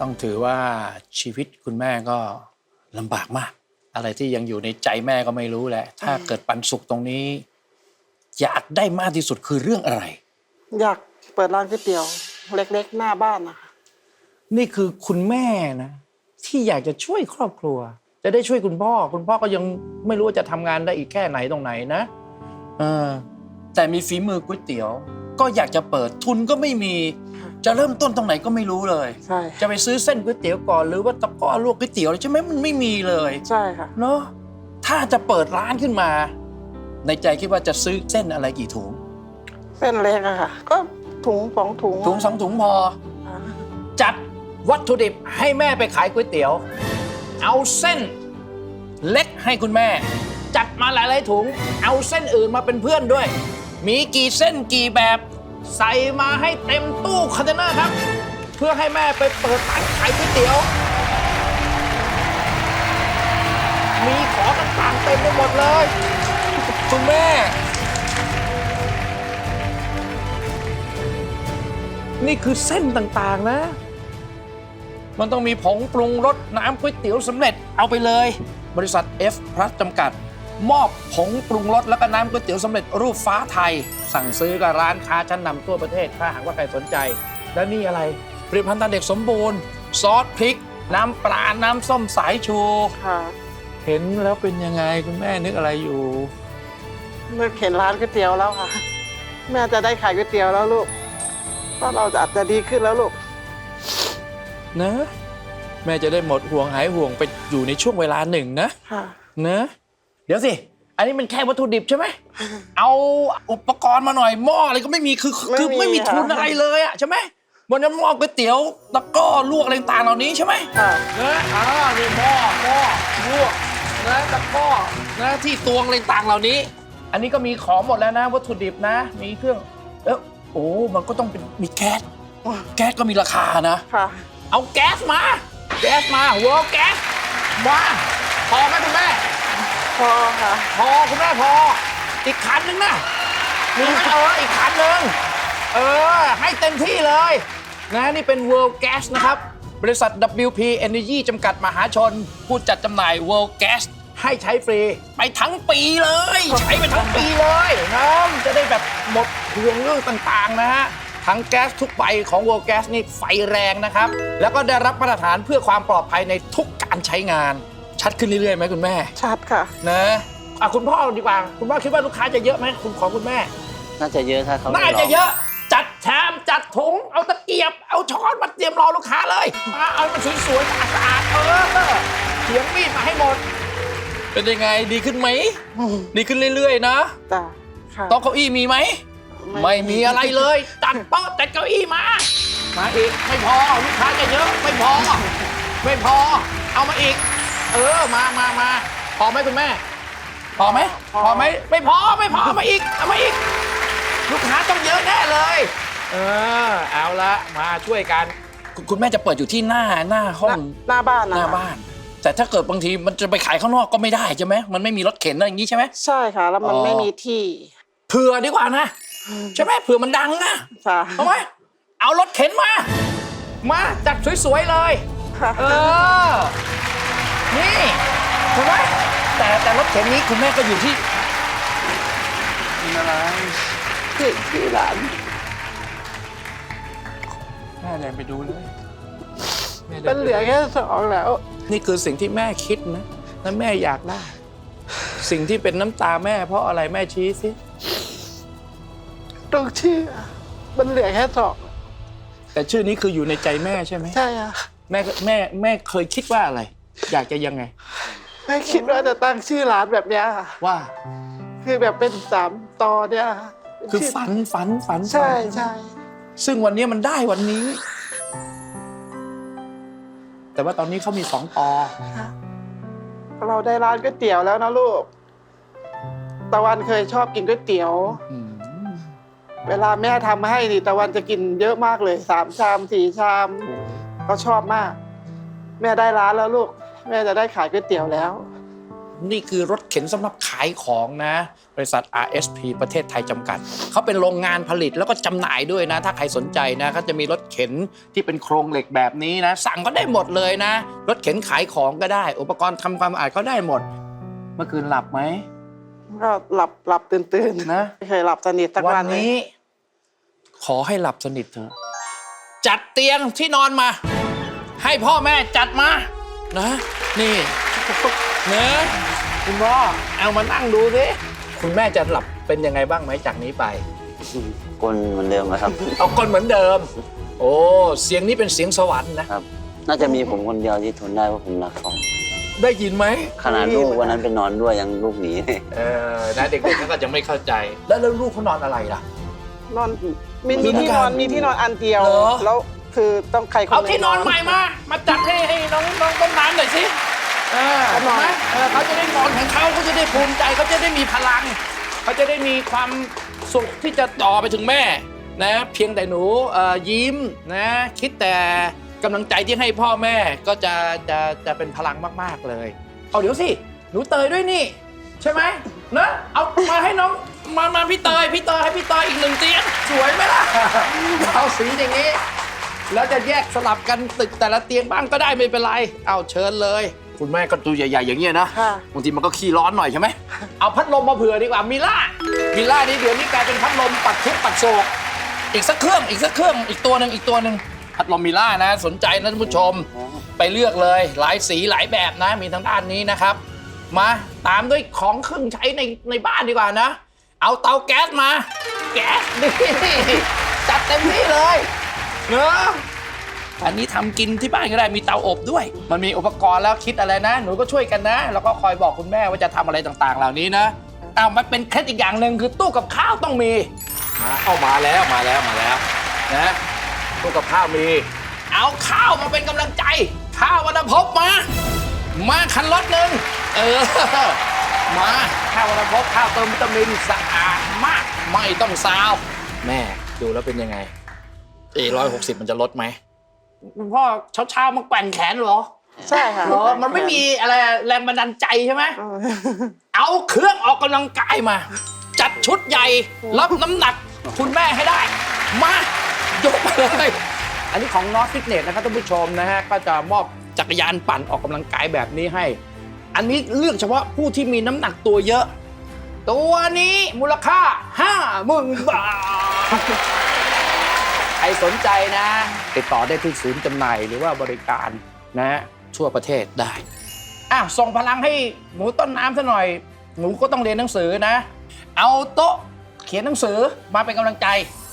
ต้องถือว่าชีวิตคุณแม่ก็ลำบากมาก อะไรที่ยังอยู่ในใจแม่ก็ไม่รู้แหละ ถ้าเกิดปันสุขตรงนี้ อยากได้มากที่สุดคือเรื่องอะไร อยากเปิดร้านก๋วยเตี๋ยว เล็กๆ หน้าบ้านนะคะนี่คือคุณแม่นะ ที่อยากจะช่วยครอบครัว จะได้ช่วยคุณพ่อ คุณพ่อก็ยังไม่รู้ว่าจะทำงานได้อีกแค่ไหนตรงไหนนะเออแต่มีฝีมือก๋วยเตี๋ยว ก็อยากจะเปิดทุนก็ไม่มี จะเริ่มต้นตรงไหนก็ไม่รู้เลย ใช่จะไปซื้อเส้นก๋วยเตี๋ยวก่อนหรือว่าตะกร้อลวกก๋วยเตี๋ยวใช่ไหมมันไม่มีเลยใช่ค่ะ เนาะถ้าจะเปิดร้านขึ้นมา ในใจคิดว่าจะซื้อเส้นอะไรกี่ถุงเป็นเล็กอะค่ะ ก็ถุงสองถุงถุงสองถุงพอ ค่ะจัดวัตถุดิบให้แม่ไปขายก๋วยเตี๋ยว เอาเส้นเล็กให้คุณแม่ จัดมาหลายๆถุง เอาเส้นอื่นมาเป็นเพื่อนด้วย มีกี่เส้นกี่แบบ ใส่มาให้เต็มตู้คอนเทนเนอร์ครับ เพื่อให้แม่ไปเปิดร้านขายก๋วยเตี๋ยว มีของต่างๆเต็มไปหมดเลย คุณแม่ นี่คือเส้นต่างๆนะ มันต้องมีผงปรุงรสน้ำก๋วยเตี๋ยวสำเร็จเอาไปเลย บริษัท F พลัสจำกัด มอบผงปรุงรสแล้วก็น้ำก๋วยเตี๋ยวสำเร็จรูปฟ้าไทย สั่งซื้อกับร้านค้าชั้นนำทั่วประเทศถ้าหากว่าใครสนใจ แล้วนี่อะไรผลิตภัณฑ์ตาเด็กสมบูรณ์ ซอสพริก น้ำปลา น้ำส้มสายชู ค่ะเห็นแล้วเป็นยังไงคุณแม่นึกอะไรอยู่นึกเห็นร้านก๋วยเตี๋ยวแล้วค่ะ แม่จะได้ขายก๋วยเตี๋ยวแล้วลูกก็เราจะอาจจะดีขึ้นแล้วลูก นะ แม่จะได้หมดห่วงหายห่วงไปอยู่ในช่วงเวลาหนึ่งนะ ค่ะ นะ เดี๋ยวสิ อันนี้มันแค่วัตถุดิบใช่ไหม เอาอุปกรณ์มาหน่อยหม้ออะไรก็ไม่มีคือคือไม่มีไม่มีทุนค่ะ อะไรเลยอะใช่ไหมบนนั้นหม้อก๋วยเตี๋ยวตะกร้อลวกอะไรต่างๆเหล่านี้ใช่ไหม ค่ะ นะอ่านี่หม้อหม้อลวกนะตะกร้อนะที่ตวงอะไรต่างๆเหล่านี้ อันนี้ก็มีของหมดแล้วนะ วัตถุดิบนะ มีเครื่อง เออโอ้ มันก็ต้องเป็นมีแก๊ส แก๊สก็มีราคานะ ค่ะ เอาแก๊สมา แก๊สมาเวิร์แก๊สมาพอไหมคุณแม่ พอค่ะ พอคุณแม่พอ อีกคันหนึงนะมีไหมเอออีกคันหนึ่งเออ ให้เต็มที่เลย นะนี่เป็น World Gas นะครับ บริษัท WP Energy จำกัดมหาชน ผู้จัดจำหน่าย World Gas ให้ใช้ฟรี ไปทั้งปีเลย ใช้ไปทั้งปีเลยนะจะได้แบบหมดห่วงเรื่องต่างๆนะฮะ ทั้งแก๊สทุกใบของ World Gas นี่ไฟแรงนะครับ แล้วก็ได้รับมาตรฐานเพื่อความปลอดภัยในทุกการใช้งาน ชัดขึ้นเรื่อยๆไหมคุณแม่ ชัดค่ะ นะอะคุณพ่อดีกว่า คุณพ่อคิดว่าลูกค้าจะเยอะไหมคุณของคุณแม่ น่าจะเยอะถ้าเขาน่าจะเยอะจัดชามจัดถุงเอาตะเกียบ เอาช้อนมาเตรียมรอลูกค้าเลยมาเอามาสวยๆสะอาดๆเออเขียงมีดมาให้หมด เป็นยังไงดีขึ้นไหม ดีขึ้นเรื่อยๆนะจ้ะค่ะโต๊ะเก้าอี้มีไหม ไม่มีอะไรเลยตัดโต๊ะแต่เก้าอี้มา มาอีกไม่พอลูกค้าจะเยอะไม่พอ ไม่พอ เอามาอีก เออ มามามาพอไหมคุณแม่ พอไหมพอไหมไม่พอไม่พอเอามาอีกเอามาอีก ลูกค้าต้องเยอะแน่เลย เออ เอาละมาช่วยกัน คุณคุณแม่จะเปิดอยู่ที่หน้าหน้าห้องหน้าบ้านหนะน้าบ้าน แต่ถ้าเกิดบางทีมันจะไปขายข้างนอกก็ไม่ได้ใช่ไหมมันไม่มีรถเข็นอะไรอย่างนี้ใช่ไหม ใช่ค่ะ แล้วมันอ๋อไม่มีที่เผื่อดีกว่านะ ใช่ไหมเผื่อมันดังนะค่ะเอาไหมเอารถเข็นมา มาจัดสวยๆเลย ค่ะเออ นี่ถูกไหมแต่แต่รถเข็นนี้คุณแม่ก็อยู่ที่ที่ที่ร้านแม่เดินไปดูเลยแม่ดิมันเหลือแค่สองแล้ว นี่คือสิ่งที่แม่คิดนะและแม่อยากได้ สิ่งที่เป็นน้ำตาแม่ เพราะอะไรแม่ชี้สิต้องเชื่อมันเหลือแค่สองแต่ชื่อนี้คืออยู่ในใจแม่ใช่ไหมใช่ค่ะแม่แม่แม่เคยคิดว่าอะไร อยากจะยังไง ไม่คิดว่าจะตั้งชื่อร้านแบบเนี้ยค่ะว่า คือแบบเป็นสามตอเนี่ยค่ะเป็นคือชื่ฝันฝันฝันใช่ฝันใช่ซึ่งวันนี้มันได้วันนี้ แต่ว่าตอนนี้เขามีสองปอค่ะเราได้ร้านก๋วยเตี๋ยวแล้วนะลูก ตะวันเคยชอบกินก๋วยเตี๋ยว อืมเวลาแม่ทำให้นี่ตะวันจะกินเยอะมากเลยสามชามสี่ชาม ก็ชอบมาก แม่ได้ร้านแล้วลูก แม่จะได้ขายก๋วยเตี๋ยวแล้ว นี่คือรถเข็นสำหรับขายของนะ บริษัท RSP ประเทศไทยจำกัด เขาเป็นโรงงานผลิตแล้วก็จำหน่ายด้วยนะ ถ้าใครสนใจนะเขาจะมีรถเข็นที่เป็นโครงเหล็กแบบนี้นะ สั่งก็ได้หมดเลยนะ รถเข็นขายของก็ได้ อุปกรณ์ทำความสะอาดก็ได้หมด เมื่อคืนหลับไหมก็หลับหลับตื่นตื่นๆนะไม่เคยหลับสนิทสักวัวันนเลยนี้ ขอให้หลับสนิทเถอะจัดเตียงที่นอนมา ให้พ่อแม่จัดมา นะ นี่เนะคุณพ่อเอามานั่งดูสิคุณแม่จะหลับเป็นยังไงบ้างไหมจากนี้ไป กลเหมือนเดิมนะครับ เอาคนเหมือนเดิม โอ้เสียงนี้เป็นเสียงสวรรค์นะ ครับ น่าจะมีผมคนเดียวที่ทนได้เพราะผมรักเขาได้ยินไหมขนาดลูกวันนั้นไปนอนด้วยยังลูกหนีเลยเออนะเด็กๆเขาก็จะไม่เข้าใจ แล้วแล้วลูกเขานอนอะไรล่ะ นอนมีมีมีที่นอนมีที่นอนอันเดียว เหรอ แล้ว คือต้องใครคนเอาหที่นอนใหม่มา มาจัดให้ให้น้องน้องต้นน้ำหน่อยสิเออเขานเห็อนนไหมเออเขาจะได้นอนของเขาเขาจะได้ภูมิใจเขาจะได้มีพลังเขาจะได้มีความสุขที่จะต่อไปถึงแม่นะเพียงแต่หนูเอ่อยิ้มนะคิดแต่กำลังใจที่ให้พ่อแม่ก็จะจะจะเป็นพลังมากๆเลย เอาเดี๋ยวสิ หนูเตยด้วยนี่ ใช่ไหมนะเอามาให้น้องมามาพี่เตยพี่เตยให้พี่เตยอีกหนึ่งเตียงสวยไหมล่ะ เอาสีอย่างนี้ แล้วจะแยกสลับกันตึกแต่ละเตียงบ้างก็ได้ไม่เป็นไร เอาเชิญเลย คุณแม่ก็ตัวใหญ่ ๆ อย่างเงี้ยนะค่ะ บางทีมันก็ขี้ร้อนหน่อยใช่ไหมเอาพัดลมมาเผื่อดีกว่ามิล่ามิล่านี่เดี๋ยวนี้กลายเป็นพัดลมปัดทุกข์ปัดโศกอีกสักเครื่องอีกสักเครื่องอีกตัวหนึ่งอีกตัวหนึ่งพัดลมมิล่านะ สนใจนะท่านผู้ชมไปเลือกเลย หลายสีหลายแบบนะ มีทางด้านนี้นะครับ มาตามด้วยของเครื่องใช้ในในบ้านดีกว่านะ เอาเตาแก๊สมา แก๊สนี่จัดเต็มที่เลย เนอะอันนี้ทำกินที่บ้านก็ได้มีเตาอบด้วย มันมีอุปกรณ์แล้วคิดอะไรนะ หนูก็ช่วยกันนะ แล้วก็คอยบอกคุณแม่ว่าจะทำอะไรต่างๆ เหล่านี้นะเอามันเป็นเคล็ดอีกอย่างหนึ่งคือตู้กับข้าวต้องมีมาเอามาแล้วมาแล้วมาแล้วนะตู้กับข้าวมี เอาข้าวมาเป็นกำลังใจ ข้าววันภพมา มาคันรถหนึ่งเออ มาข้าววันภพข้าวเติมวิตามินสะอาดมาก ไม่ต้องซาว แม่ดูแล้วเป็นยังไง เอร้อยหกสิบมันจะลดไหมคุณพ่อเช้าๆมาแกว่งแขนเหรอใช่ค่ะเหรอมันไม่มีอะไรแรงบันดาลใจใช่ไหมเออเอาเครื่องออกกำลังกายมา จัดชุดใหญ่รับน้ำหนักคุณแม่ให้ได้ มายกมาเลยอันนี้ของนอสฟิตเนสนะครับท่านผู้ชมนะฮะก็จะมอบจักรยานปั่นออกกำลังกายแบบนี้ให้ อันนี้เลือกเฉพาะผู้ที่มีน้ำหนักตัวเยอะ ตัวนี้มูลค่า 5 0,000 บาทใคร สนใจนะ ติดต่อได้ที่ศูนย์จำหน่ายหรือว่าบริการนะฮะทั่วประเทศได้อะส่งพลังให้หนูต้นน้ำซะหน่อย หนูก็ต้องเรียนหนังสือนะ เอาโต๊ะเขียนหนังสือมาเป็นกำลังใจ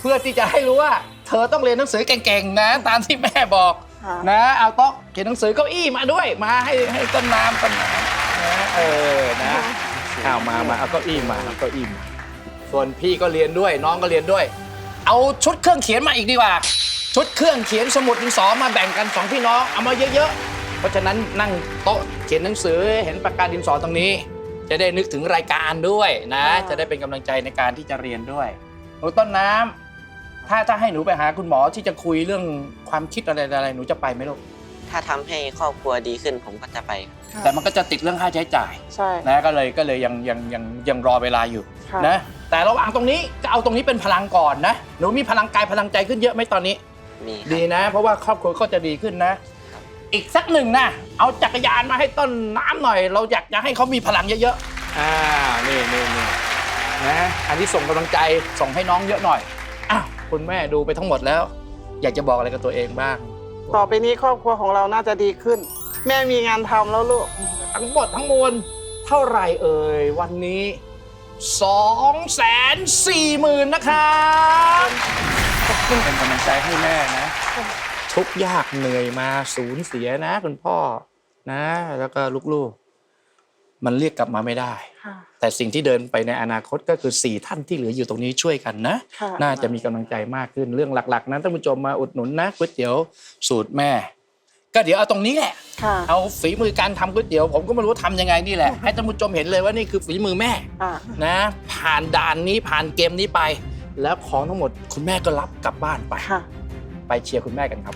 เพื่อที่จะให้รู้ว่า เธอต้องเรียนหนังสือเก่งๆนะ ตามที่แม่บอกค่ะ นะ เอาโต๊ะเขียนหนังสือเก้าอี้มาด้วยมาให้ให้ต้นน้ำต้นน้ำนะเออนะเอามามาเอาเก้าอี้มาเอาเก้าอี้มาส่วนพี่ก็เรียนด้วยน้องก็เรียนด้วย เอาชุดเครื่องเขียนมาอีกดีกว่า ชุดเครื่องเขียนสมุดดินสอมาแบ่งกันสองพี่น้องเอามาเยอะๆ เพราะฉะนั้นนั่งโต๊ะเขียนหนังสือเห็นปากกาดินสอตรงนี้ จะได้นึกถึงรายการด้วยนะ จะได้เป็นกำลังใจในการที่จะเรียนด้วยหนูต้นน้ำถ้าถ้าให้หนูไปหาคุณหมอที่จะคุยเรื่องความคิดอะไรอะไรหนูจะไปไหมลูกถ้าทำให้ครอบครัวดีขึ้นผมก็จะไปแต่มันก็จะติดเรื่องค่าใช้จ่าย ใช่ นะก็เลยก็เลยยังยังยังยังรอเวลาอยู่ค่ะ นะ แต่ระหว่างตรงนี้ก็เอาตรงนี้เป็นพลังก่อนนะ หนูมีพลังกายพลังใจขึ้นเยอะไหมตอนนี้ มีครับดีนะ เพราะว่าครอบครัวก็จะดีขึ้นนะ อีกสักหนึ่งนะเอาจักรยานมาให้ต้นน้ำหน่อย เราอยากจะให้เขามีพลังเยอะๆอ่านี่นี่นี่นะอันนี้ส่งกำลังใจส่งให้น้องเยอะหน่อยอ้าวคุณแม่ดูไปทั้งหมดแล้ว อยากจะบอกอะไรกับตัวเองบ้าง ต่อไปนี้ครอบครัวของเราน่าจะดีขึ้น แม่มีงานทำแล้วลูก ทั้งหมดทั้งมวลเท่าไหร่เอ่ยวันนี้ 2 4 0 0 0 0 นะครับ เป็นกำลังใจให้แม่นะ ทุกข์ยากเหนื่อยมาสูญเสียนะ คุณพ่อนะ แล้วก็ลูกๆ มันเรียกกลับมาไม่ได้ค่ะแต่สิ่งที่เดินไปในอนาคตก็คือ 4 ท่านที่เหลืออยู่ตรงนี้ช่วยกันนะค่ะน่าจะมีกำลังใจมากขึ้นเรื่องหลัก ๆ นั้นท่านผู้ชมมาอุดหนุนนะก๋วยเตี๋ยวสูตรแม่ ก็เดี๋ยวเอาตรงนี้แหละ ค่ะ เอาฝีมือการทำก๋วยเตี๋ยว ผมก็ไม่รู้ทำยังไงนี่แหละ ให้ท่านผู้ชมเห็นเลยว่านี่คือฝีมือแม่อ่านะ ผ่านด่านนี้ผ่านเกมนี้ไป แล้วของทั้งหมดคุณแม่ก็รับกลับบ้านไป ค่ะ ไปเชียร์คุณแม่กันครับ